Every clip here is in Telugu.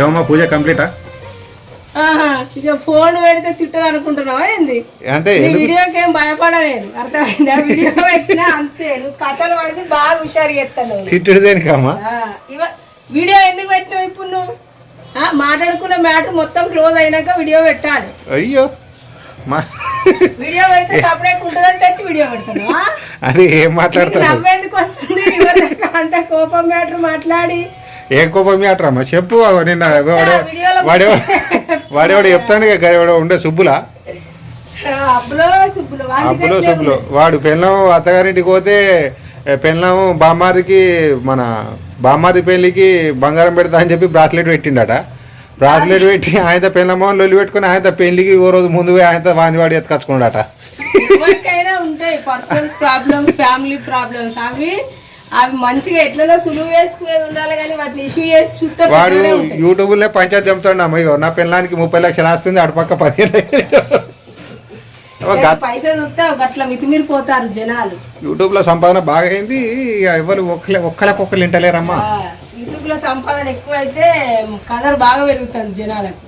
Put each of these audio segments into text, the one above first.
ఏమమ్మా పూజ కంప్లీటా? ఇక ఫోన్ పెడితే తిట్టదు అనుకుంటున్నావా ఏంది? అంటే వీడియోకి ఏం భయపడలేదు అర్థమైందా? వీడియో పెట్టినా అంతే నువ్వు కథలు పడితే బాగా హుషారు చేస్తాను. తిట్టుడు దేనికమ్మా? వీడియో ఎందుకు పెట్టినావు ఇప్పుడు నువ్వు? ఆ, మాట్లాడుకున్న మ్యాటర్ మొత్తం క్లోజ్ అయినాక వీడియో పెట్టాలి. అయ్యో వీడియో పెడితే సపరేట్ ఉంటుందని తెచ్చి వీడియో పెడుతున్నావా? అది ఏం నీకు మాట్లాడతారు నవ్వేందుకు వస్తుంది? అంత కోపం మ్యాటర్ మాట్లాడి. ఏం కోపం మ్యాటరమ్మా చెప్పు నిన్న వాడే వీడియోలో వాడే వాడేవాడు చెప్తాను ఎవడో ఉండే సుబ్బులా? అబ్బులో సుబ్బులో వాడు పెళ్ళం అత్తగారింటికి పోతే పెళ్ళం బామ్మారికి మన బామ్మారి పెళ్ళికి బంగారం పెడతా అని చెప్పి బ్రాస్లెట్ పెట్టిండట. బ్రాస్లెట్ పెట్టి ఆయన పెళ్ళమో లొల్లి పెట్టుకుని ఆయన పెళ్ళికి ఓ రోజు ముందు పోయి ఆయన వాని వాడి ఎత్తుకొచ్చుకున్నాడట. ఎవరికైనా ఉంటాయి పర్సనల్ ప్రాబ్లమ్స్ ఫ్యామిలీ ప్రాబ్లమ్స్ అవి అవి మంచిగా ఎట్లలో సులువు చేసుకునేది ఉండాలి కానీ వాటిని ఇష్యూ చేసి చూస్తే వాడు ఉంటాయి. యూట్యూబ్లో పంచాయతీ చెప్తాడు అమ్మయ్యో నా పెళ్ళానికి ముప్పై లక్షలు వస్తుంది అటుపక్క పదిహేను ఏ పైసలు చూస్తే గట్ల మితిమీరిపోతారు జనాలు. యూట్యూబ్లో సంపాదన బాగా అయింది ఎవరు ఒక్కలే ఒక్కలకు ఒక్కరు వింటలేరమ్మా యూట్యూబ్లో సంపాదన ఎక్కువ అయితే కలర్ బాగా పెరుగుతుంది జనాలకు.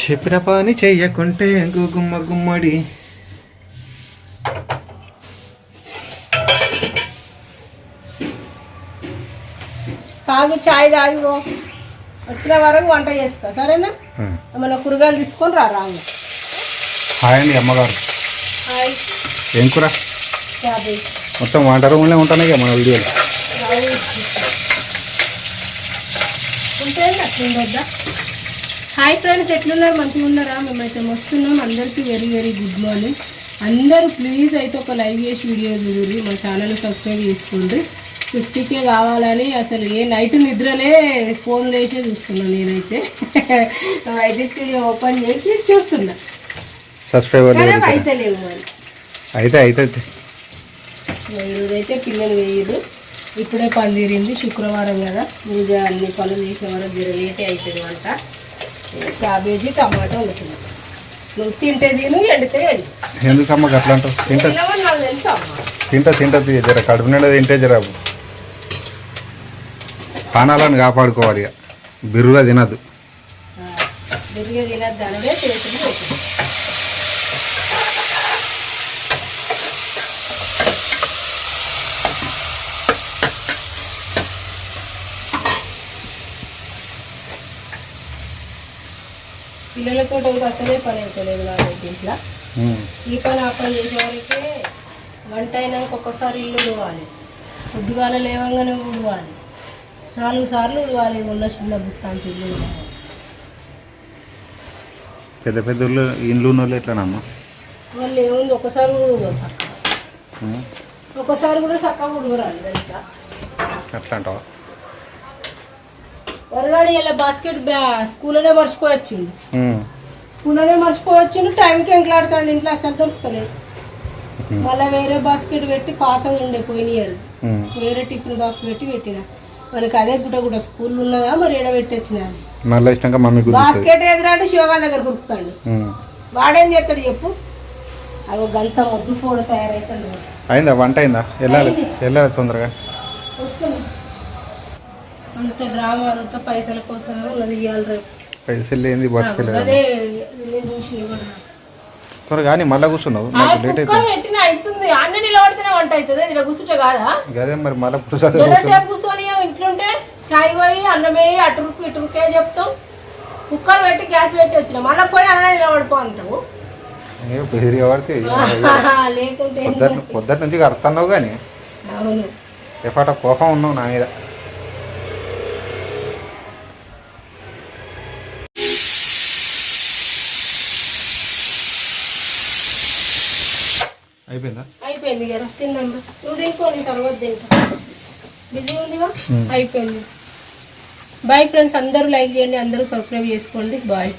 చెప్పిన పని చెయ్యకుంటే గుమ్మ గుమ్మడి. తాగు చాయ్ తాగిపో. వచ్చిన వరకు వంట చేస్తా సరేనా? ఏమన్నా కూరగాయలు తీసుకొని రా రాము హాయ్ అండి అమ్మగారు. హాయ్. ఏం కూర? మొత్తం వంట రూమ్లో కదా మన వీడియోలో. హాయ్ ఫ్రెండ్స్ ఎట్లున్నారు? మంచిగా ఉన్నారా మేమైతే వస్తున్నాం అందరికీ వెరీ వెరీ గుడ్ మార్నింగ్. అందరూ ప్లీజ్ అయితే ఒక లైక్ చేసి వీడియో చూడండి. మా ఛానల్ సబ్స్క్రైబ్ చేసుకోండి. ఫిఫ్టీకే కావాలని అసలు ఏ నైట్ నిద్రలే ఫోన్ వేసే చూస్తున్నాను నేనైతే. అయితే స్టూడియో ఓపెన్ చేసి చూస్తున్నా. సబ్స్క్రైబర్ అయితే లేవు మరి. అయితే అయితే. ఈరోజైతే పిల్లలు వేయరు. ఇప్పుడే పని తీరింది శుక్రవారం కదా. పూజ అన్ని పనులు చేసే వరకు జర లేటే అవుతుంది వంట. క్యాబేజీ టమాటా వండుతుంది నువ్వు తింటే తిను ఎండితే ఎండు. ఎందుకమ్మ అట్లా అంటావు? తింటా తింటా తింటా జర కడుపు నిండా తింటే జర పానాలను కాపాడుకోవాలి ఇక. బిర్రుగా తినద్దు. తినద్దు పిల్లలతో ఒకటి అసలే పని అవుతలేదు ఇంట్లో. ఈ పని ఆ పని చేసేవారికి వంట అయినాక ఒక్కసారి ఇల్లు ఉడవాలి పొద్దుగాల లేవంగానే ఉడవాలి నాలుగు సార్లు ఉడవాలి ఉన్న చిన్న ఇల్లు ఉడవాలి పెద్ద పెద్ద ఊళ్ళు ఇండ్లు ఉన్న వాళ్ళు ఎట్లానమ్మా? వాళ్ళు ఏముంది ఒకసారి కూడా చక్కగా. ఒకసారి కూడా చక్కగా ఉడవరాలి అట్లా అంటావా వరగాడి ఇలా బాస్కెట్ బ్యా స్కూల్లోనే మర్చిపోవచ్చిండు ఉమ్. స్కూల్లోనే మర్చిపోవచ్చిండు టైంకి ఎంకలాడుతాడు ఇంట్లో అసలు దొరుకుతలేదు. మళ్ళీ వేరే బాస్కెట్ పెట్టి పాతది ఉండే పోయినారు ఉమ్. వేరే టిఫిన్ బాక్స్ పెట్టి పెట్టిన. మనకి అదే గుట్ట గుట్ట స్కూల్ ఉన్నదా మరి ఏడ పెట్టొచ్చిన? మళ్ళీ ఇచ్చినాక మమ్మీ బాస్కెట్ ఎదురా అంటే శివగాన్ దగ్గర కురుకుతాడు వాడేం చేస్తాడు చెప్పు? అవి గంత మొద్దు ఫోడ తయారైతాడు. అయిందా? వంట అయిందా? వెళ్ళాలి. వెళ్ళాలి తొందరగా. అంత డ్రామా అంత పైసల కోసం ఉన్నది ఇవ్వాలి రేపు. పైసలు బతకలేదు. త్వరగా కానీ మళ్ళీ కూర్చున్నావు? నాకు లేట్ అవుతుంది పెట్టిన అవుతుంది అన్ని నిలబడితేనే వంట అవుతుంది ఇలా కూర్చుంటే కాదా? అదే మరి మళ్ళీ ఇంట్లుంటే చాయ్ పోయి అన్నం వేయి అటురుకు ఇటురుకే చెప్తాం. కుక్కర్ పెట్టి గ్యాస్ పెట్టి వచ్చిన. మళ్ళీ పోయి అన్న నిలబడిపో అంటావు. పొద్దున్న నుంచి అర్థన్నావు కానీ ఎపాట కోపం ఉన్నావు నా మీద? అయిపోయిందా? అయిపోయింది కదా తిందాం రా. నువ్వు తినుకో తర్వాత తింటా. బిజీ ఉందిగా అయిపోయింది. బాయ్ ఫ్రెండ్స్ అందరూ లైక్ చేయండి అందరూ సబ్స్క్రైబ్ చేసుకోండి. బాయ్